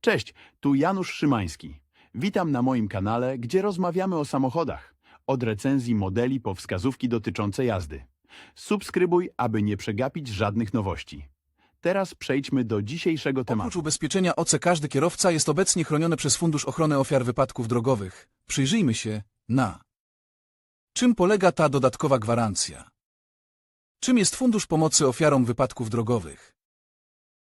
Cześć, tu Janusz Szymański. Witam na moim kanale, gdzie rozmawiamy o samochodach. Od recenzji modeli po wskazówki dotyczące jazdy. Subskrybuj, aby nie przegapić żadnych nowości. Teraz przejdźmy do dzisiejszego Oprócz tematu. ubezpieczenia OC każdy kierowca jest obecnie chroniony przez Fundusz Ochrony Ofiar Wypadków Drogowych. Przyjrzyjmy się na czym polega ta dodatkowa gwarancja. Czym jest Fundusz Pomocy Ofiarom Wypadków Drogowych?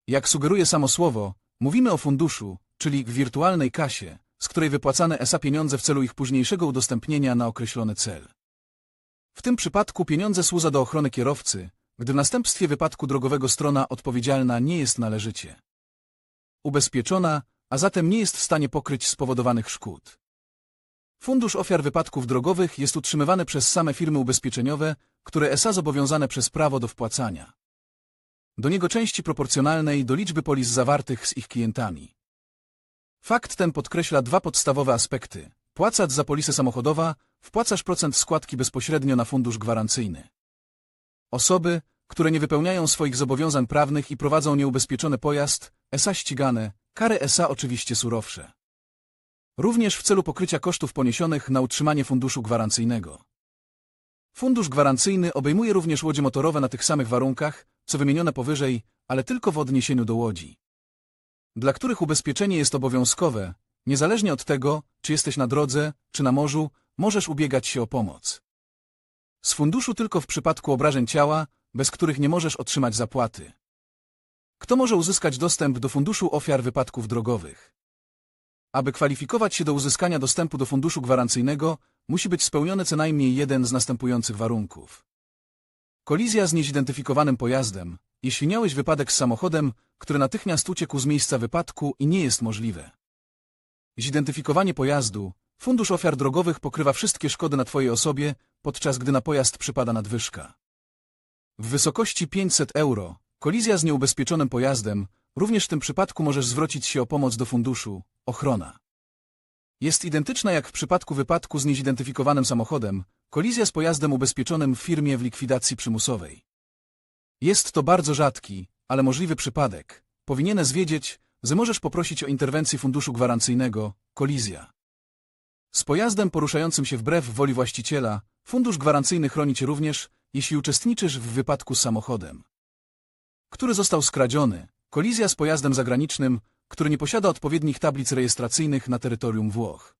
Jak sugeruje samo słowo, mówimy o funduszu, czyli wirtualnej kasie, z której wypłacane ESA pieniądze w celu ich późniejszego udostępnienia na określony cel. W tym przypadku pieniądze służą do ochrony kierowcy, gdy w następstwie wypadku drogowego strona odpowiedzialna nie jest należycie ubezpieczona, a zatem nie jest w stanie pokryć spowodowanych szkód. Fundusz Ofiar Wypadków Drogowych jest utrzymywany przez same firmy ubezpieczeniowe, które ESA zobowiązane przez prawo do wpłacania. Do niego części proporcjonalnej do liczby polis zawartych z ich klientami. Fakt ten podkreśla dwa podstawowe aspekty. Płacacz za polisę samochodowa, wpłacasz procent składki bezpośrednio na fundusz gwarancyjny. Osoby, które nie wypełniają swoich zobowiązań prawnych i prowadzą nieubezpieczony pojazd, ESA ścigane, kary ESA oczywiście surowsze. Również w celu pokrycia kosztów poniesionych na utrzymanie funduszu gwarancyjnego. Fundusz gwarancyjny obejmuje również łodzie motorowe na tych samych warunkach, co wymienione powyżej, ale tylko w odniesieniu do łodzi. Dla których ubezpieczenie jest obowiązkowe, niezależnie od tego, czy jesteś na drodze, czy na morzu, możesz ubiegać się o pomoc. Z funduszu tylko w przypadku obrażeń ciała, bez których nie możesz otrzymać zapłaty. Kto może uzyskać dostęp do funduszu ofiar wypadków drogowych? Aby kwalifikować się do uzyskania dostępu do funduszu gwarancyjnego, musi być spełniony co najmniej jeden z następujących warunków. Kolizja z niezidentyfikowanym pojazdem, jeśli miałeś wypadek z samochodem, który natychmiast uciekł z miejsca wypadku i nie jest możliwe. Zidentyfikowanie pojazdu, Fundusz Ofiar Drogowych pokrywa wszystkie szkody na Twojej osobie, podczas gdy na pojazd przypada nadwyżka. W wysokości 500 euro, kolizja z nieubezpieczonym pojazdem, również w tym przypadku możesz zwrócić się o pomoc do funduszu, ochrona. Jest identyczna jak w przypadku wypadku z niezidentyfikowanym samochodem, kolizja z pojazdem ubezpieczonym w firmie w likwidacji przymusowej. Jest to bardzo rzadki, ale możliwy przypadek. Powinieneś wiedzieć, że możesz poprosić o interwencję funduszu gwarancyjnego, kolizja. Z pojazdem poruszającym się wbrew woli właściciela, fundusz gwarancyjny chroni cię również, jeśli uczestniczysz w wypadku z samochodem, który został skradziony, kolizja z pojazdem zagranicznym, który nie posiada odpowiednich tablic rejestracyjnych na terytorium Włoch.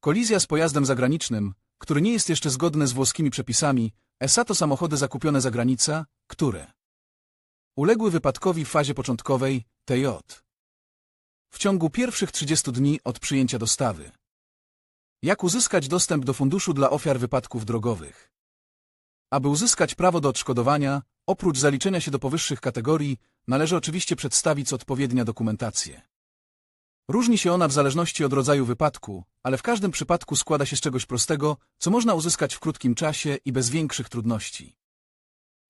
Kolizja z pojazdem zagranicznym, który nie jest jeszcze zgodny z włoskimi przepisami, ESA to samochody zakupione za granicę, które uległy wypadkowi w fazie początkowej, TJ. W ciągu pierwszych 30 dni od przyjęcia dostawy. Jak uzyskać dostęp do funduszu dla ofiar wypadków drogowych? Aby uzyskać prawo do odszkodowania, oprócz zaliczenia się do powyższych kategorii, należy oczywiście przedstawić odpowiednia dokumentację. Różni się ona w zależności od rodzaju wypadku, ale w każdym przypadku składa się z czegoś prostego, co można uzyskać w krótkim czasie i bez większych trudności.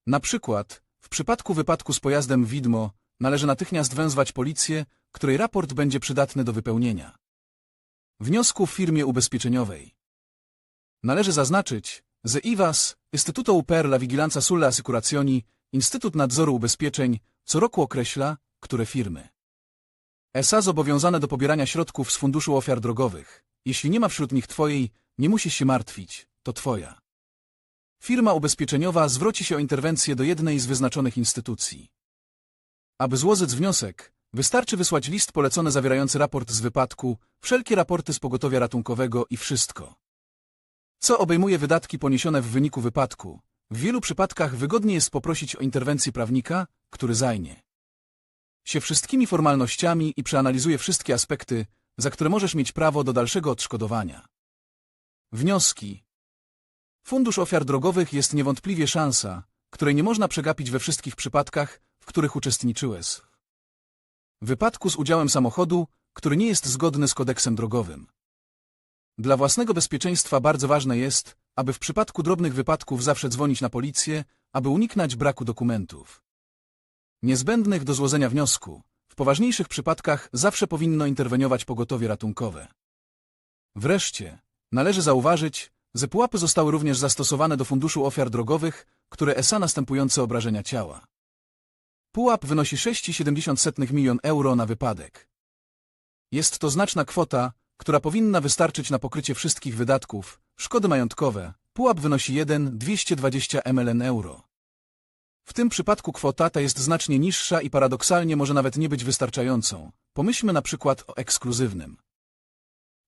Na przykład, w przypadku wypadku z pojazdem widmo, należy natychmiast wezwać policję, której raport będzie przydatny do wypełnienia. Wniosku w firmie ubezpieczeniowej. Należy zaznaczyć, że IWAS, Istituto per la Vigilanza sulle Assicurazioni, Instytut Nadzoru Ubezpieczeń, co roku określa, które firmy ESA zobowiązane do pobierania środków z Funduszu Ofiar Drogowych. Jeśli nie ma wśród nich Twojej, nie musisz się martwić, to Twoja. Firma ubezpieczeniowa zwróci się o interwencję do jednej z wyznaczonych instytucji. Aby złożyć wniosek, wystarczy wysłać list polecony zawierający raport z wypadku, wszelkie raporty z pogotowia ratunkowego i wszystko. Co obejmuje wydatki poniesione w wyniku wypadku. W wielu przypadkach wygodnie jest poprosić o interwencję prawnika, który zajmie się wszystkimi formalnościami i przeanalizuje wszystkie aspekty, za które możesz mieć prawo do dalszego odszkodowania. Wnioski Fundusz Ofiar Drogowych jest niewątpliwie szansa, której nie można przegapić we wszystkich przypadkach, w których uczestniczyłeś. W wypadku z udziałem samochodu, który nie jest zgodny z kodeksem drogowym. Dla własnego bezpieczeństwa bardzo ważne jest, aby w przypadku drobnych wypadków zawsze dzwonić na policję, aby uniknąć braku dokumentów. Niezbędnych do złożenia wniosku, w poważniejszych przypadkach zawsze powinno interweniować pogotowie ratunkowe. Wreszcie, należy zauważyć, że pułapy zostały również zastosowane do Funduszu Ofiar Drogowych, które ESA następujące obrażenia ciała. Pułap wynosi 6,7 milion euro na wypadek. Jest to znaczna kwota, która powinna wystarczyć na pokrycie wszystkich wydatków, szkody majątkowe. Pułap wynosi 1,220 mln euro. W tym przypadku kwota ta jest znacznie niższa i paradoksalnie może nawet nie być wystarczającą. Pomyślmy na przykład o ekskluzywnym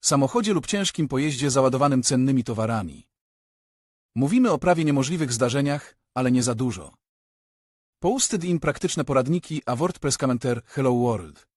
samochodzie lub ciężkim pojeździe załadowanym cennymi towarami. Mówimy o prawie niemożliwych zdarzeniach, ale nie za dużo. Posted im praktyczne poradniki, a WordPress Commenter Hello World.